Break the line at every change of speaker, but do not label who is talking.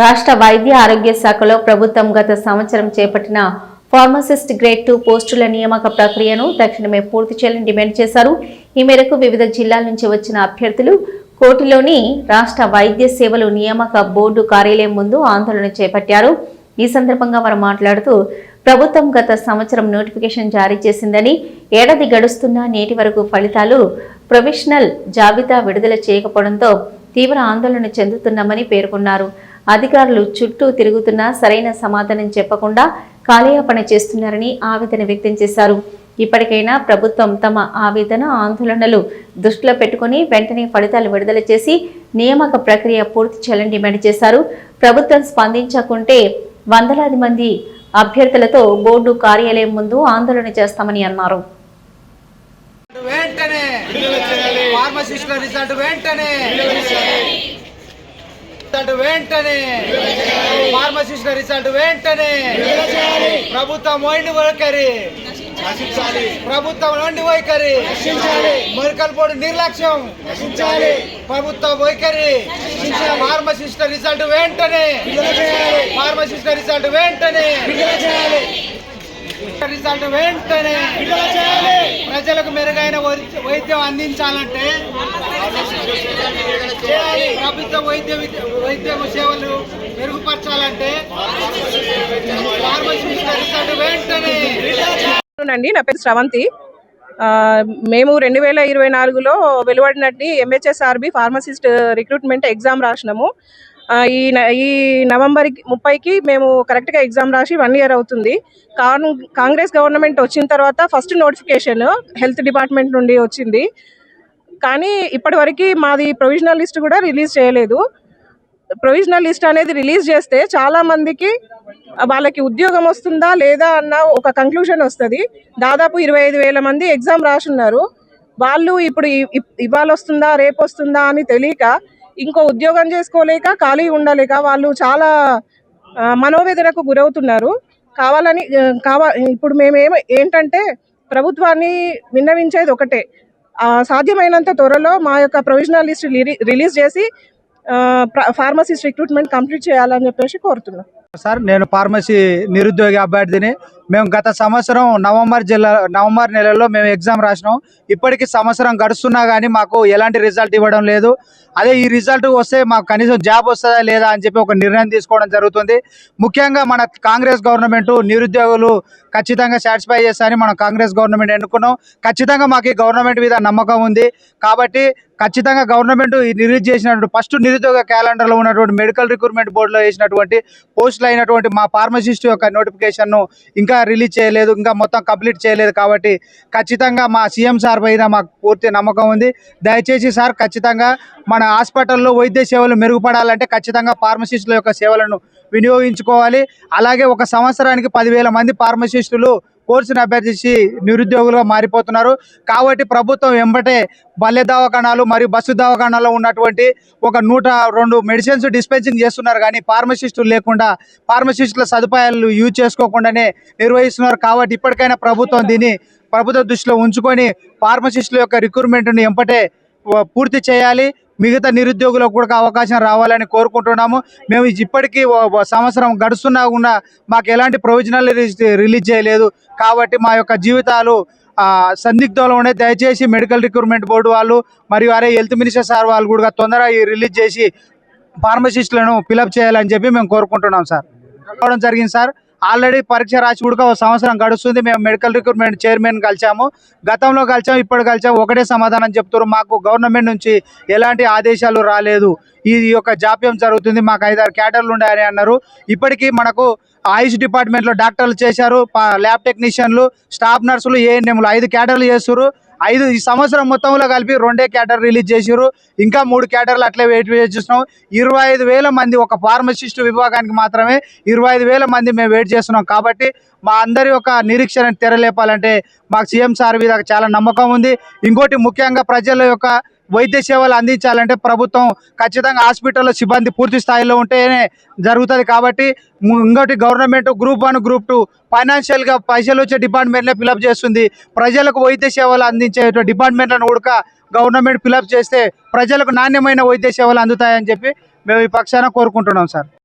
రాష్ట్ర వైద్య ఆరోగ్య శాఖలో ప్రభుత్వం గత సంవత్సరం చేపట్టిన ఫార్మసిస్ట్ గ్రేడ్ టూ పోస్టుల నియామక ప్రక్రియను తక్షణమే పూర్తి చేయాలని డిమాండ్ చేశారు. ఈ మేరకు వివిధ జిల్లాల నుంచి వచ్చిన అభ్యర్థులు కోటిలోని రాష్ట్ర వైద్య సేవలు నియామక బోర్డు కార్యాలయం ముందు ఆందోళన చేపట్టారు. ఈ సందర్భంగా వారు మాట్లాడుతూ ప్రభుత్వం గత సంవత్సరం నోటిఫికేషన్ జారీ చేసిందని ఏడాది గడుస్తున్నా నేటి వరకు ఫలితాలు ప్రొవిషనల్ జాబితా విడుదల చేయకపోవడంతో తీవ్ర ఆందోళన చెందుతున్నామని పేర్కొన్నారు. అధికారులు చుట్టూ తిరుగుతున్నా సరైన సమాధానం చెప్పకుండా కాలయాపన చేస్తున్నారని ఆవేదన వ్యక్తం చేశారు. ఇప్పటికైనా ప్రభుత్వం తమ ఆవేదన ఆందోళనలు దృష్టిలో పెట్టుకుని వెంటనే ఫలితాలు విడుదల చేసి నియామక ప్రక్రియ పూర్తి చేయాలని డిమాండ్ చేశారు. ప్రభుత్వం స్పందించకుంటే వందలాది మంది అభ్యర్థులతో బోర్డు కార్యాలయం ముందు ఆందోళన చేస్తామని అన్నారు.
వెంటనే! ఫార్మసిస్టుల రిజల్ట్ వెంటనే! రిజల్ట్ వెంటనే. ఫార్మసిస్టుల రిజల్ట్ వెంటనే. ప్రభుత్వం వండి వైఖరి ప్రభుత్వం వండి వైఖరి మెడికల్ బోర్డు నిర్లక్ష్యం. ప్రభుత్వ వైఖరి ఫార్మసిస్టుల రిజల్ట్ వెంటనే. ఫార్మసిస్టుల రిజల్ట్ వెంటనే. రిజల్ట్ వెంటనే ప్రజలకు మెరుగైన వైద్యం అందించాలంటే ప్రభుత్వ వైద్య వైద్య సేవలు మెరుగుపరచాలంటే రిజల్ట్ వెంటనే
అండి నా పేరు శ్రవంతి మేము రెండు వేల ఇరవై నాలుగులో వెలువడినట్టు ఎంహెచ్ఎస్ఆర్బి ఫార్మసిస్ట్ రిక్రూట్మెంట్ ఎగ్జామ్ రాసినాము. ఈ ఈ నవంబర్ ముప్పైకి మేము కరెక్ట్గా ఎగ్జామ్ రాసి వన్ ఇయర్ అవుతుంది. కాన్ కాంగ్రెస్ గవర్నమెంట్ వచ్చిన తర్వాత ఫస్ట్ నోటిఫికేషన్ హెల్త్ డిపార్ట్మెంట్ నుండి వచ్చింది. కానీ ఇప్పటివరకు మాది ప్రొవిజనల్ లిస్ట్ కూడా రిలీజ్ చేయలేదు. ప్రొవిజనల్ లిస్ట్ అనేది రిలీజ్ చేస్తే చాలా మందికి వాళ్ళకి ఉద్యోగం వస్తుందా లేదా అన్న ఒక కంక్లూషన్ వస్తుంది. దాదాపు ఇరవై ఐదు వేల మంది ఎగ్జామ్ రాసున్నారు. వాళ్ళు ఇప్పుడు ఇవాళ వస్తుందా రేపు వస్తుందా అని తెలియక ఇంకో ఉద్యోగం చేసుకోలేక ఖాళీ ఉండలేక వాళ్ళు చాలా మనోవేదనకు గురవుతున్నారు. కావాలని కావా ఇప్పుడు మేము ఏంటంటే ప్రభుత్వాన్ని విన్నవించేది ఒకటే. సాధ్యమైనంత త్వరలో మా యొక్క ప్రొవిజనల్ లిస్ట్ రిలీజ్ చేసి ఫార్మసిస్ట్ రిక్రూట్మెంట్ కంప్లీట్ చేయాలని చెప్పేసి కోరుతున్నాం.
సార్ నేను ఫార్మసీ నిరుద్యోగి అభ్యర్థిని. మేము గత సంవత్సరం నవంబర్ జిల్లా నవంబర్ నెలలో మేము ఎగ్జామ్ రాసినాం. ఇప్పటికి సంవత్సరం గడుస్తున్నా కానీ మాకు ఎలాంటి రిజల్ట్ ఇవ్వడం లేదు. అదే ఈ రిజల్ట్ వస్తే మాకు కనీసం జాబ్ వస్తుందా లేదా అని చెప్పి ఒక నిర్ణయం తీసుకోవడం జరుగుతుంది. ముఖ్యంగా మన కాంగ్రెస్ గవర్నమెంట్ నిరుద్యోగులు ఖచ్చితంగా సాటిస్ఫై చేస్తారని మనం కాంగ్రెస్ గవర్నమెంట్ ఎన్నుకున్నాం. ఖచ్చితంగా మాకు ఈ గవర్నమెంట్ మీద నమ్మకం ఉంది. కాబట్టి ఖచ్చితంగా గవర్నమెంట్ రిలీజ్ చేసినటువంటి ఫస్ట్ నిరుద్యోగ క్యాలెండర్లో ఉన్నటువంటి మెడికల్ రిక్రూట్మెంట్ బోర్డులో వేసినటువంటి పోస్టులు అయినటువంటి మా ఫార్మసిస్ట్ యొక్క నోటిఫికేషన్ను ఇంకా రిలీజ్ చేయలేదు ఇంకా మొత్తం కంప్లీట్ చేయలేదు కాబట్టి ఖచ్చితంగా మా సీఎం సార్ పైన మాకు పూర్తి నమ్మకం ఉంది. దయచేసి సార్ ఖచ్చితంగా మన హాస్పిటల్లో వైద్య సేవలు మెరుగుపడాలంటే ఖచ్చితంగా ఫార్మసిస్టుల యొక్క సేవలను వినియోగించుకోవాలి. అలాగే ఒక సంవత్సరానికి పదివేల మంది ఫార్మసిస్టులు కోర్సును అభ్యర్థించి నిరుద్యోగులుగా మారిపోతున్నారు. కాబట్టి ప్రభుత్వం వెంబటే బల్లె దవాఖానాలు మరియు బస్సు దవాఖానాలో ఉన్నటువంటి ఒక నూట రెండు మెడిసిన్స్ డిస్పెన్సింగ్ చేస్తున్నారు. కానీ ఫార్మసిస్టులు లేకుండా ఫార్మసిస్టుల సదుపాయాలు యూజ్ చేసుకోకుండానే నిర్వహిస్తున్నారు. కాబట్టి ఇప్పటికైనా ప్రభుత్వం దీన్ని ప్రభుత్వ దృష్టిలో ఉంచుకొని ఫార్మసిస్టుల యొక్క రిక్రూట్మెంట్ని ఎంపటే పూర్తి చేయాలి. మిగతా నిరుద్యోగులకు కూడా అవకాశం రావాలని కోరుకుంటున్నాము. మేము ఇప్పటికీ సంవత్సరం గడుస్తున్నా కూడా మాకు ఎలాంటి ప్రొవిజనల్ రిలీజ్ చేయలేదు. కాబట్టి మా యొక్క జీవితాలు సందిగ్ధంలోనే. సందిగ్ధంలో ఉండే దయచేసి మెడికల్ రిక్రూట్మెంట్ బోర్డు వాళ్ళు మరియు అరే హెల్త్ మినిస్టర్ సార్ వాళ్ళు కూడా తొందరగా రిలీజ్ చేసి ఫార్మసిస్టులను ఫిలప్ చేయాలని చెప్పి మేము కోరుకుంటున్నాం సార్. రావడం జరిగింది సార్. ఆల్రెడీ పరీక్ష రాసి కూడా ఒక సంవత్సరం గడుస్తుంది. మేము మెడికల్ రిక్రూట్మెంట్ చైర్మన్ కలిసాము. గతంలో కలిసాము ఇప్పుడు కలిసాము. ఒకటే సమాధానం చెప్తారు మాకు గవర్నమెంట్ నుంచి ఎలాంటి ఆదేశాలు రాలేదు. ఈ యొక్క జాప్యం జరుగుతుంది. మాకు ఐదారు క్యాడర్లు ఉన్నాయని అన్నారు. ఇప్పటికీ మనకు ఆయుష్ డిపార్ట్మెంట్లో డాక్టర్లు చేశారు. ల్యాబ్ టెక్నీషియన్లు స్టాఫ్ నర్సులు ఏఎన్ఎంలు ఐదు క్యాడర్లు చేస్తారు ఐదు ఈ సంవత్సరం మొత్తంలో కలిపి రెండే క్యాటర్ రిలీజ్ చేసారు ఇంకా మూడు క్యాటర్లు అట్లే వెయిట్ చేస్తున్నాం. ఇరవై ఐదు వేల మంది ఒక ఫార్మసిస్ట్ విభాగానికి మాత్రమే ఇరవై ఐదు వేల మంది మేము వెయిట్ చేస్తున్నాం. కాబట్టి మా అందరి యొక్క నిరీక్షణ తెరలేపాలంటే మాకు సీఎం సార్ మీద చాలా నమ్మకం ఉంది. ఇంకోటి ముఖ్యంగా ప్రజల యొక్క వైద్య సేవలు అందించాలంటే ప్రభుత్వం ఖచ్చితంగా హాస్పిటల్లో సిబ్బంది పూర్తి స్థాయిలో ఉంటేనే జరుగుతుంది కాబట్టి ఇంకోటి government group one group two ఫైనాన్షియల్గా పైసలు వచ్చే డిపార్ట్మెంట్లే ఫిలప్ చేస్తుంది. ప్రజలకు వైద్య సేవలు అందించే డిపార్ట్మెంట్లను ఉడక గవర్నమెంట్ ఫిలప్ చేస్తే ప్రజలకు నాణ్యమైన వైద్య సేవలు అందుతాయని చెప్పి మేము ఈ పక్షాన కోరుకుంటున్నాం సార్.